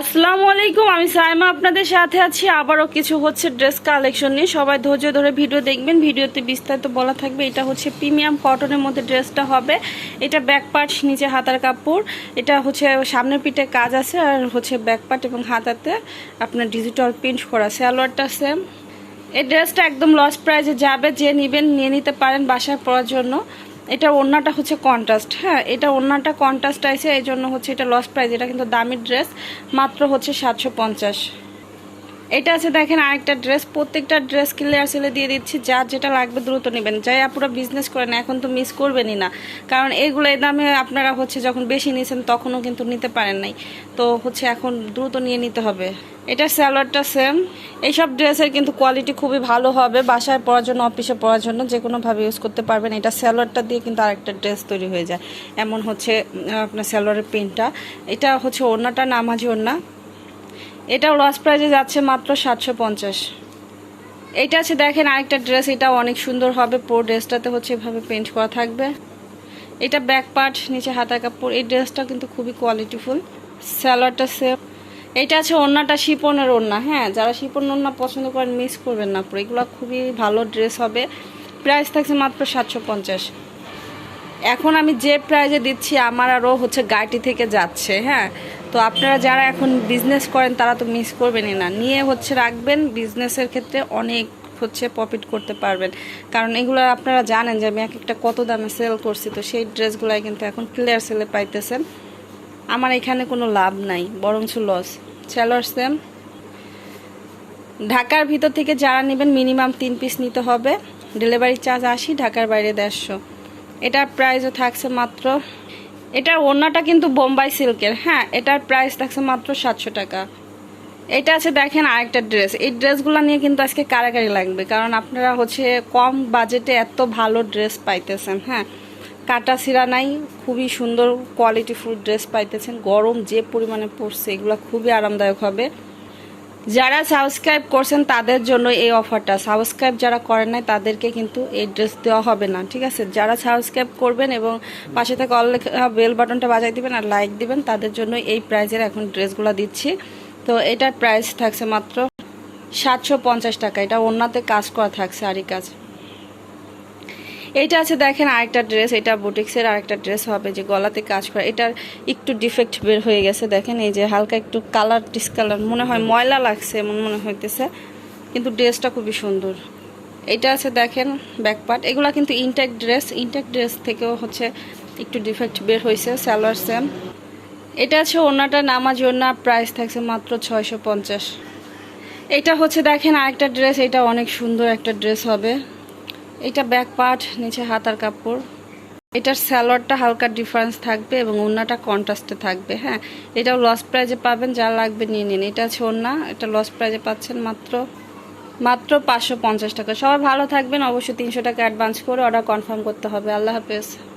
আসসালামু আলাইকুম, আমি সাইমা আপনাদের সাথে আছি। আবারও কিছু হচ্ছে ড্রেস কালেকশন নিয়ে। সবাই ধৈর্য ধরে ভিডিও দেখবেন। ভিডিওতে বিস্তারিত বলা থাকবে, এটা হচ্ছে প্রিমিয়াম কটনের মধ্যে ড্রেসটা হবে। এটা ব্যাক পার্ট, নিচে হাতার কাপড়। এটা হচ্ছে সামনের পিঠে কাজ আছে আর হচ্ছে ব্যাক পার্ট এবং হাতাতে আপনার ডিজিটাল প্রিন্ট করা স্যালোয়ারটা সেম এই ড্রেসটা একদম লস প্রাইজে যাবে, যে নেবেন, নিয়ে নিতে পারেন বাসায় পরার জন্য। এটা ওড়নাটা হচ্ছে কন্ট্রাস্ট হ্যাঁ? এটা ওড়নাটা কন্ট্রাস্ট আছে এই জন্য হচ্ছে এটা লস প্রাইস এটা কিন্তু দামি ড্রেস মাত্র হচ্ছে সাতশো পঞ্চাশ। এটা আছে, দেখেন, আরেকটা ড্রেস প্রত্যেকটা ড্রেস ক্লিয়ার সেলে দিয়ে দিচ্ছি। যার যেটা লাগবে দ্রুত নেবেন। যাই আপুরা বিজনেস করেন, এখন তো মিস করবেনই না। কারণ এগুলো এই দামে আপনারা হচ্ছে যখন বেশি নিয়েছেন তখনও কিন্তু নিতে পারেন নাই। তো হচ্ছে এখন দ্রুত নিয়ে নিতে হবে। এটা স্যালোয়ারটা সেম এইসব ড্রেসের কিন্তু কোয়ালিটি খুবই ভালো হবে। বাসায় পরার জন্য অফিসে পরার জন্য যে কোনোভাবে ইউজ করতে পারবেন। এটা স্যালোয়ারটা দিয়ে কিন্তু আরেকটা ড্রেস তৈরি হয়ে যায়। এমন হচ্ছে আপনার স্যালোয়ারের প্রিন্টটা এটা হচ্ছে ওড়নাটা, নামাজি ওড়না। এটাও লস প্রাইজে যাচ্ছে মাত্র সাতশো পঞ্চাশ। এটা আছে দেখেন আরেকটা ড্রেস এটা অনেক সুন্দর হবে। পুরো ড্রেসটাতে হচ্ছে এভাবে পেন্ট করা থাকবে। এটা ব্যাক পার্ট নিচে হাতা কাপড়, এই ড্রেসটা কিন্তু খুবই কোয়ালিটিফুল স্যালোয়ারটা সেফ এটা আছে ওড়নাটা শিপনের ওড়না হ্যাঁ? যারা শিপন ওড়না পছন্দ করেন মিস করবেন না পুরো। এগুলো খুবই ভালো ড্রেস হবে। প্রাইস থাকছে মাত্র সাতশো পঞ্চাশ। এখন আমি যে প্রাইজে দিচ্ছি, আমার আরও হচ্ছে গাড়িটি থেকে যাচ্ছে হ্যাঁ? তো আপনারা যারা এখন বিজনেস করেন, তারা তো মিস করবেনই না। নিয়ে হচ্ছে রাখবেন বিজনেসের ক্ষেত্রে অনেক হচ্ছে প্রফিট করতে পারবেন। কারণ এগুলো আপনারা জানেন যে আমি এক একটা কত দামে সেল করছি, তো সেই ড্রেসগুলাই কিন্তু এখন ক্লিয়ার সেলে পাইতেছেন। আমার এখানে কোনো লাভ নাই, বরঞ্চ লস সেলর সেম ঢাকার ভিতর থেকে যারা নেবেন মিনিমাম তিন পিস নিতে হবে। ডেলিভারি চার্জ আশি, ঢাকার বাইরে দেড়শো। এটার প্রাইসও থাকছে মাত্র এটার ওড়নাটা কিন্তু বোম্বাই সিল্কের হ্যাঁ এটার প্রাইস থাকছে মাত্র সাতশো টাকা। এটা আছে দেখেন আরেকটা ড্রেস এই ড্রেসগুলো নিয়ে কিন্তু আজকে কারাকারি লাগবে, কারণ আপনারা হচ্ছে কম বাজেটে এত ভালো ড্রেস পাইতেছেন হ্যাঁ। কাটা সিরা নাই, খুবই সুন্দর কোয়ালিটিফুল ড্রেস পাইতেছেন, গরম যে পরিমাণে পড়ছে, এগুলো খুবই আরামদায়ক হবে। যারা সাবস্ক্রাইব করছেন তাদের জন্য এই অফারটা। সাবস্ক্রাইব যারা করেন নাই, তাদেরকে কিন্তু এই ড্রেস দেওয়া হবে না, ঠিক আছে? যারা সাবস্ক্রাইব করবেন এবং পাশে থেকে অল বেল বাটনটা বাজাই দিবেন আর লাইক দিবেন, তাদের জন্য এই প্রাইজের এখন ড্রেসগুলো দিচ্ছি। তো এটার প্রাইস থাকছে মাত্র সাতশো পঞ্চাশ টাকা। এটা অন্যতে কাজ করা থাকছে আরই কাজ এইটা আছে, দেখেন, আরেকটা ড্রেস এটা বুটিক্সের আরেকটা ড্রেস হবে যে গলাতে কাজ করা। এটার একটু ডিফেক্ট বের হয়ে গেছে, দেখেন, এই যে হালকা একটু কালার ডিসকালার মনে হয় ময়লা লাগছে এমন মনে হইতেছে, কিন্তু ড্রেসটা খুবই সুন্দর। এটা আছে, দেখেন ব্যাকপার্ট এগুলা কিন্তু ইনটেক ড্রেস ইনটেক ড্রেস থেকেও হচ্ছে একটু ডিফেক্ট বের হয়েছে স্যালোয়ার সেম এটা আছে ওনাটা নামাজ ওনা প্রাইস থাকছে মাত্র ছয়শো পঞ্চাশ। এটা হচ্ছে, দেখেন, আরেকটা ড্রেস এটা অনেক সুন্দর একটা ড্রেস হবে। এটা ব্যাক পার্ট নিচে হাতার কাপড়। এটার স্যালোয়ারটা হালকা ডিফারেন্স থাকবে এবং ওনাটা কন্ট্রাস্টে থাকবে হ্যাঁ? এটাও লস প্রাইজে পাবেন, যা লাগবে নিয়ে নিন। এটা আছে ওনা এটা লস প্রাইজে পাচ্ছেন মাত্র মাত্র পাঁচশো পঞ্চাশ টাকা। সবাই ভালো থাকবেন, অবশ্যই তিনশো টাকা অ্যাডভান্স করে অর্ডার কনফার্ম করতে হবে। আল্লাহ হাফেজ।